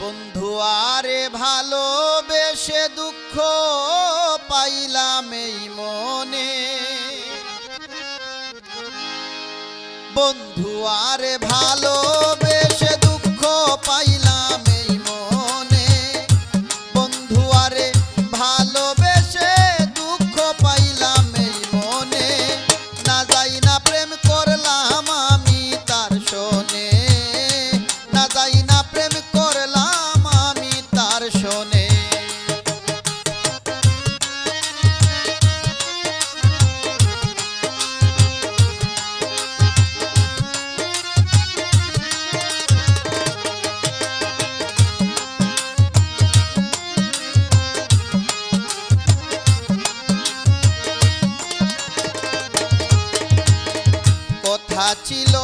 বন্ধু আরে ভালোবেসে দুঃখ পাইলাম এই মনে। বন্ধু আরে ভালো ছিল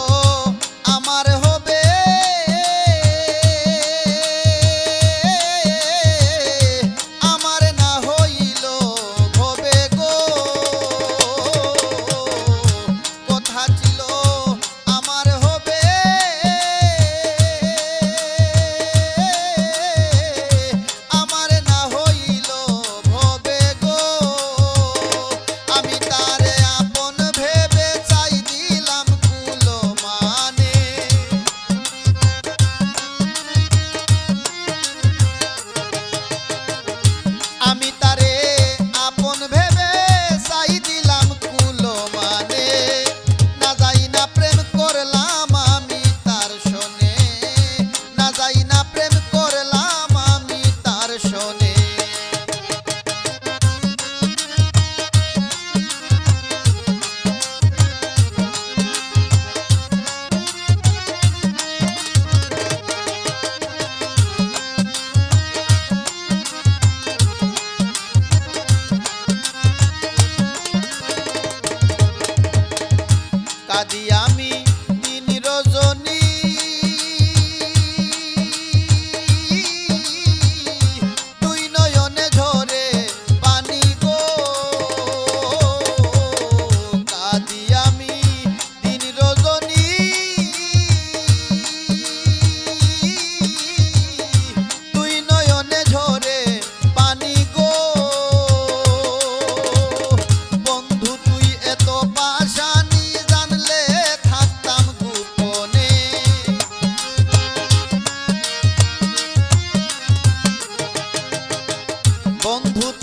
বন্ধু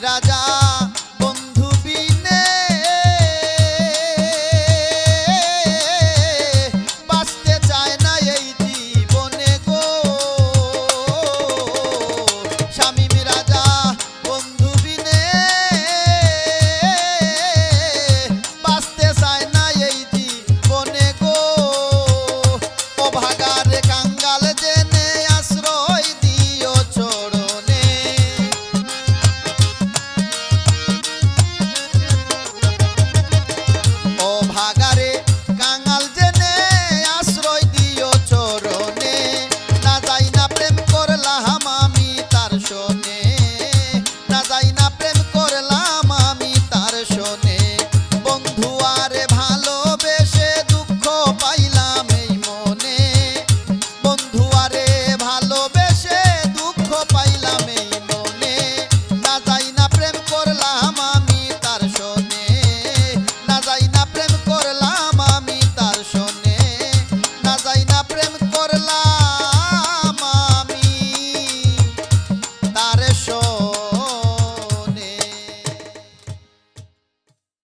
রাজা